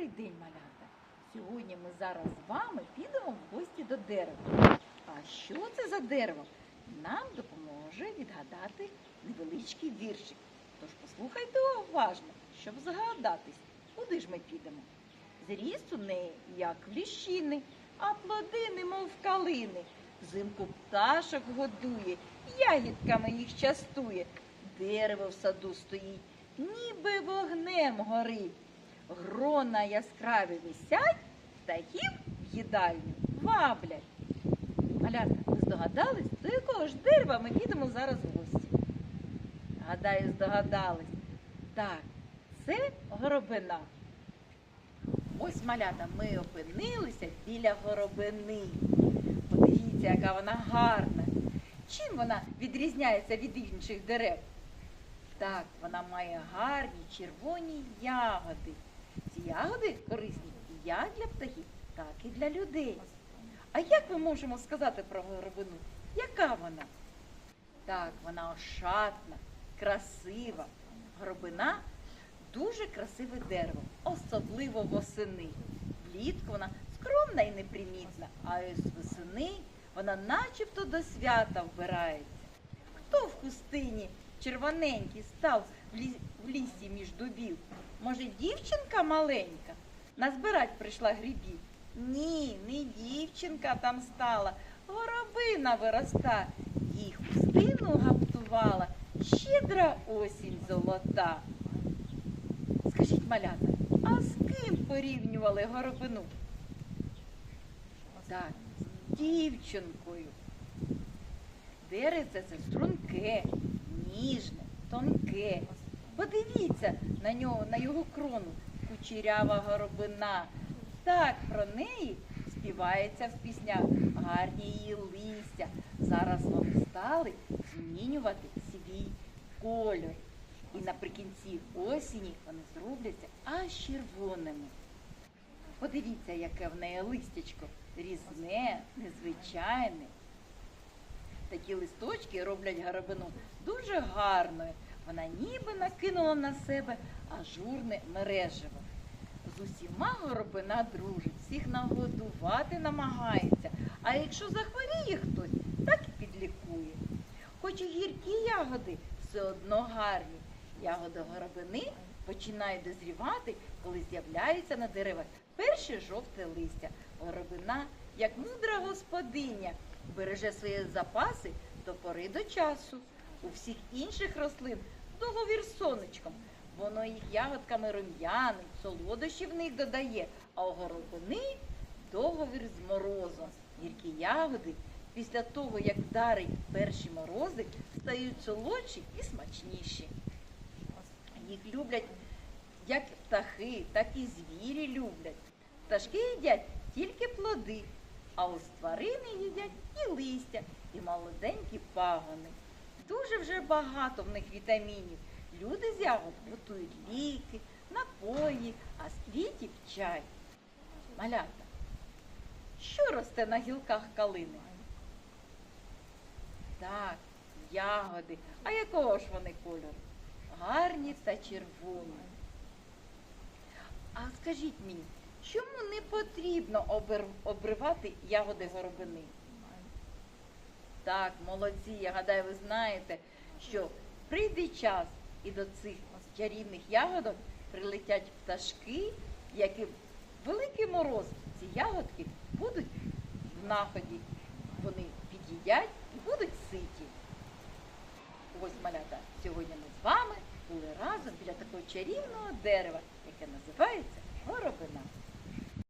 Добрий день, малята! Сьогодні ми зараз з вами підемо в гості до дерева. А що це за дерево? Нам допоможе відгадати невеличкий віршик. Тож послухайте уважно, щоб згадатись, куди ж ми підемо. Зріст у неї, як в ліщини, а плоди, немов калини. Взимку пташок годує, ягідками їх частує. Дерево в саду стоїть, ніби вогнем горить. Грона яскраві висять, птахів в їдальню ваблять. Малята, ви здогадались, до якого ж дерева ми підемо зараз в гості? Гадаю, здогадались. Так, це горобина. Ось малята, ми опинилися біля горобини. Подивіться, яка вона гарна. Чим вона відрізняється від інших дерев? Так, вона має гарні червоні ягоди. Ці ягоди корисні як для птахів, так і для людей. А як ми можемо сказати про горобину? Яка вона? Так, вона ошатна, красива. Горобина дуже красиве дерево, особливо восени. Влітку вона скромна і непримітна, а ось восени вона начебто до свята вбирається. Хто в хустині червоненький став в, лісі між дубів? Може, дівчинка маленька? Назбирать прийшла грибів? Ні, не дівчинка там стала, горобина вироста. Їй хустину гаптувала, щедра осінь золота. Скажіть, малята, а з ким порівнювали горобину? Так, з дівчинкою. Деревце це струнке, ніжне, тонке. Подивіться на нього, на його крону, кучерява горобина. Так про неї співається в піснях гарні її листя. Зараз вони стали змінювати свій кольор. І наприкінці осені вони зробляться аж червоними. Подивіться, яке в неї листячко. Різне, незвичайне. Такі листочки роблять горобину дуже гарною. Вона ніби накинула на себе ажурне мережево. З усіма горобина дружить, всіх нагодувати намагається. А якщо захворіє хтось, так і підлікує. Хоч і гіркі ягоди все одно гарні. Ягоди горобини починають дозрівати, коли з'являються на деревах перше жовте листя. Горобина, як мудра господиня, береже свої запаси до пори до часу. У всіх інших рослин договір з сонечком. Воно їх ягодками рум'яним, солодощі в них додає, а у горобини договір з морозом. Гіркі ягоди після того, як вдарить перші морози, стають солодші і смачніші. Їх люблять як птахи, так і звірі люблять. Пташки їдять тільки плоди, а ось тварини їдять і листя, і молоденькі пагони. Дуже вже багато в них вітамінів. Люди з ягод готують ліки, напої, а з квітів чай. Малята, що росте на гілках калини? Так, ягоди. А якого ж вони кольору? Гарні та червоні. А скажіть мені, чому не потрібно обривати ягоди горобини? Так, молодці, я гадаю, ви знаєте, що прийде час і до цих чарівних ягодок прилетять пташки, які в великий мороз ці ягодки будуть в наході. Вони під'їдять і будуть ситі. Ось малята, сьогодні ми з вами були разом біля такого чарівного дерева, яке називається горобина.